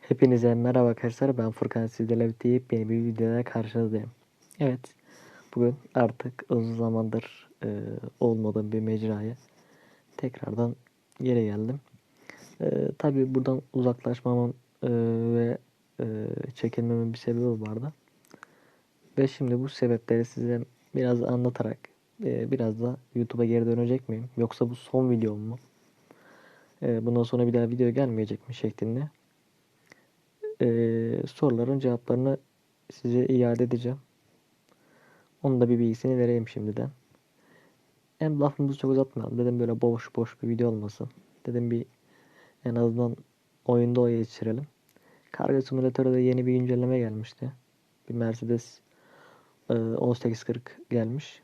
Hepinize merhaba arkadaşlar. Ben Furkan sizlerle birlikte yepyeni bir videoda karşınızdayım. Evet. Bugün artık uzun zamandır e, olmadığım bir mecraya tekrardan geri geldim. E, Tabi buradan uzaklaşmamın e, ve e, çekilmemin bir sebebi vardı. Ve şimdi bu sebepleri size biraz anlatarak e, biraz da YouTube'a geri dönecek miyim? Yoksa bu son videom mu? E, bundan sonra bir daha video gelmeyecek mi şeklinde eee, soruların cevaplarını size iade edeceğim. Onun da bir bilgisini vereyim şimdiden. Hem lafımızı çok uzatmayalım. Dedim böyle boş boş bir video olmasın. Dedim bir en azından oyunda oya geçirelim. Kargo simülatörde yeni bir güncelleme gelmişti. Bir Mercedes 1840 gelmiş.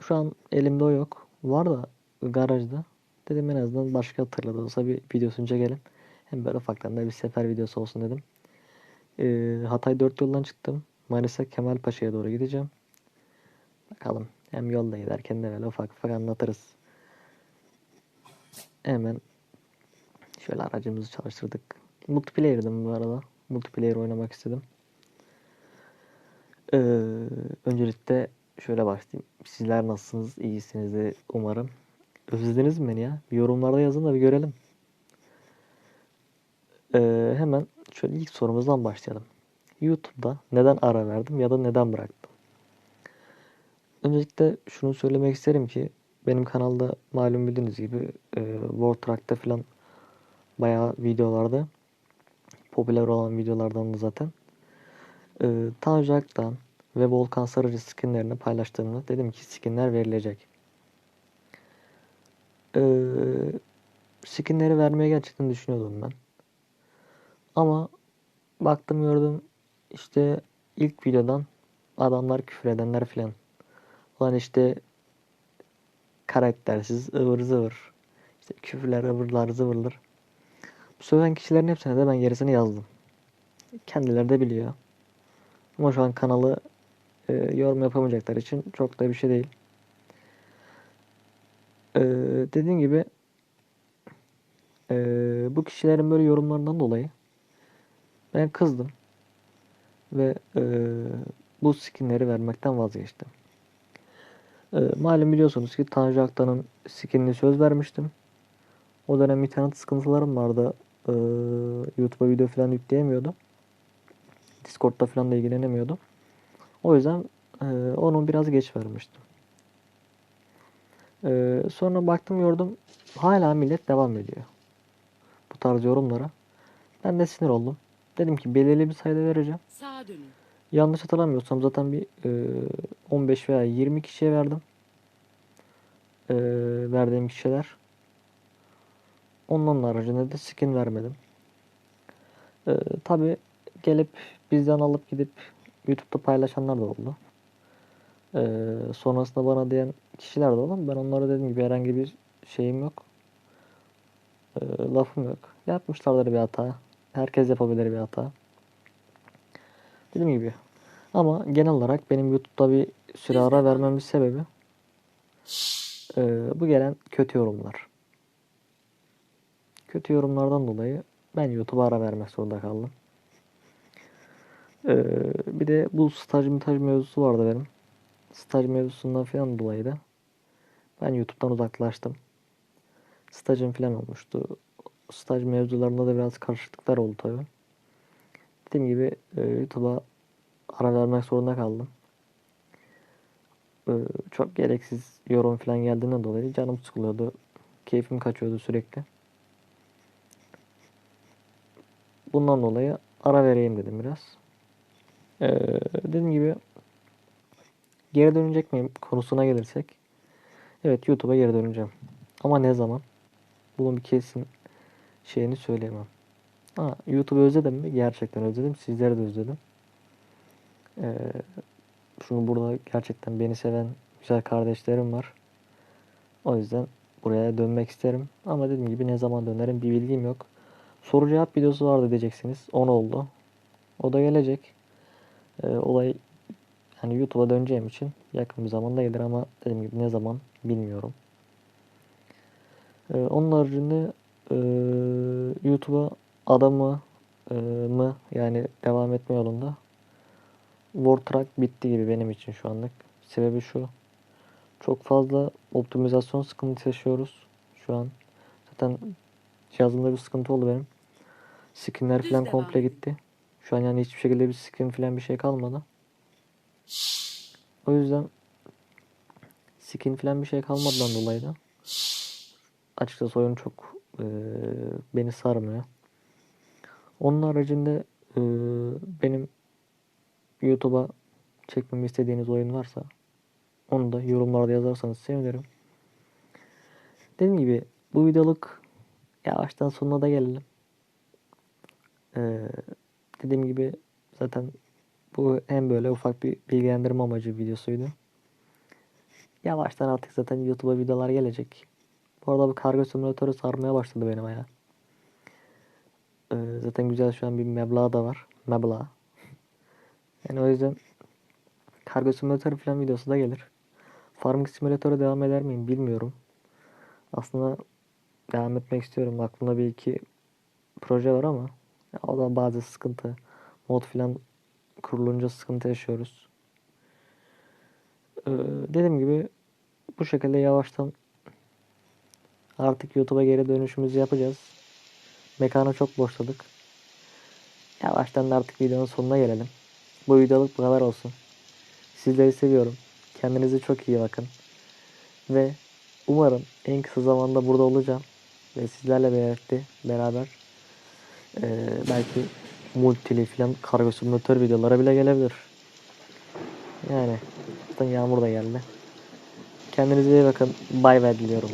Şu an elimde o yok. Var da garajda. Dedim en azından başka hatırladı olsa bir videosunu çekelim. Hem böyle ufaktan da bir sefer videosu olsun dedim. Ee, Hatay 4 yoldan çıktım. Manisa Kemalpaşa'ya doğru gideceğim. Bakalım. Hem yolda giderken de böyle ufak ufak anlatırız. Hemen şöyle aracımızı çalıştırdık. Multiplayer'dım bu arada. Multiplayer oynamak istedim. Ee, öncelikle şöyle başlayayım. Sizler nasılsınız? İyisiniz de umarım. Özlediniz mi beni ya? Bir yorumlarda yazın da bir görelim. Ee, hemen şöyle ilk sorumuzdan başlayalım. YouTube'da neden ara verdim ya da neden bıraktım? Öncelikle şunu söylemek isterim ki benim kanalda malum bildiğiniz gibi e, World Truck'ta falan bayağı videolarda popüler olan videolardan da zaten e, Tanju Ak'tan ve Volkan Sarıcı skinlerini paylaştığımda dedim ki skinler verilecek. E, skinleri vermeye gerçekten düşünüyordum ben. Ama baktım gördüm işte ilk videodan adamlar küfür edenler filan. Ulan işte karaktersiz ıvır zıvır. İşte küfürler ıvırlar zıvırlar. Bu söven kişilerin hepsine de ben gerisini yazdım. Kendileri de biliyor. Ama şu an kanalı e, yorum yapamayacaklar için çok da bir şey değil. E, dediğim gibi e, bu kişilerin böyle yorumlarından dolayı ben kızdım. Ve e, bu skinleri vermekten vazgeçtim. E, malum biliyorsunuz ki Tanju Aktan'ın skinini söz vermiştim. O dönem internet sıkıntılarım vardı. E, YouTube'a video falan yükleyemiyordum. Discord'da falan da ilgilenemiyordum. O yüzden e, onu biraz geç vermiştim. E, sonra baktım gördüm hala millet devam ediyor. Bu tarz yorumlara. Ben de sinir oldum. Dedim ki belirli bir sayıda vereceğim. Sağa dönün. Yanlış hatırlamıyorsam zaten bir e, 15 veya 20 kişiye verdim. E, verdiğim kişiler. Onların haricinde de skin vermedim. E, Tabi gelip bizden alıp gidip YouTube'da paylaşanlar da oldu. E, sonrasında bana diyen kişiler de oldu. Ben onlara dediğim gibi herhangi bir şeyim yok. E, lafım yok. Yapmışlardır bir hata. Herkes yapabilir bir hata. Dediğim gibi. Ama genel olarak benim YouTube'da bir süre ara vermemin sebebi eee, bu gelen kötü yorumlar. Kötü yorumlardan dolayı ben YouTube'a ara vermek zorunda kaldım. Eee, bir de bu staj mütaj mevzusu vardı benim. Staj mevzusundan falan dolayı da ben YouTube'dan uzaklaştım. Stajım falan olmuştu. Staj mevzularında da biraz karışıklıklar oldu tabii. Dediğim gibi e, YouTube'a ara vermek zorunda kaldım. E, çok gereksiz yorum falan geldiğinden dolayı canım sıkılıyordu. Keyfim kaçıyordu sürekli. Bundan dolayı ara vereyim dedim biraz. E, dediğim gibi geri dönecek miyim konusuna gelirsek. Evet YouTube'a geri döneceğim. Ama ne zaman? Bunun bir kesin şeyini söyleyemem. Ha, YouTube'u özledim mi? Gerçekten özledim. Sizleri de özledim. Ee, şunu burada gerçekten beni seven güzel kardeşlerim var. O yüzden buraya dönmek isterim. Ama dediğim gibi ne zaman dönerim bir bilgim yok. Soru cevap videosu vardı diyeceksiniz. 10 oldu. O da gelecek. E, olay hani YouTube'a döneceğim için yakın bir zamanda gelir ama dediğim gibi ne zaman bilmiyorum. E, onun haricinde e, YouTube'a adamı e, mı yani devam etme yolunda Wartrack bitti gibi benim için şu anlık. Sebebi şu. Çok fazla optimizasyon sıkıntısı yaşıyoruz şu an. Zaten cihazımda bir sıkıntı oldu benim. Skinler falan komple gitti. Şu an yani hiçbir şekilde bir skin falan bir şey kalmadı. O yüzden skin falan bir şey kalmadığından dolayı da açıkçası oyun çok eee, beni sarmıyor. Onun haricinde eee, benim YouTube'a çekmemi istediğiniz oyun varsa onu da yorumlarda yazarsanız sevinirim. Dediğim gibi bu videoluk yavaştan sonuna da gelelim. Ee, dediğim gibi zaten bu hem böyle ufak bir bilgilendirme amacı videosuydu. Yavaştan artık zaten YouTube'a videolar gelecek. Bu arada bu kargo simülatörü sarmaya başladı benim ayağa. Ee, zaten güzel şu an bir meblağ da var. Meblağ. Yani o yüzden kargo simülatörü falan videosu da gelir. Farming simülatöre devam eder miyim bilmiyorum. Aslında devam etmek istiyorum. Aklımda bir iki proje var ama ya o da bazı sıkıntı. Mod falan kurulunca sıkıntı yaşıyoruz. Ee, dediğim gibi bu şekilde yavaştan artık YouTube'a geri dönüşümüzü yapacağız. Mekanı çok boşladık. Yavaştan da artık videonun sonuna gelelim. Bu videoluk bu kadar olsun. Sizleri seviyorum. Kendinize çok iyi bakın. Ve umarım en kısa zamanda burada olacağım. Ve sizlerle birlikte beraber eee, belki multili falan kargo simülatör videolara bile gelebilir. Yani zaten yağmur da geldi. Kendinize iyi bakın. Bay bay diliyorum.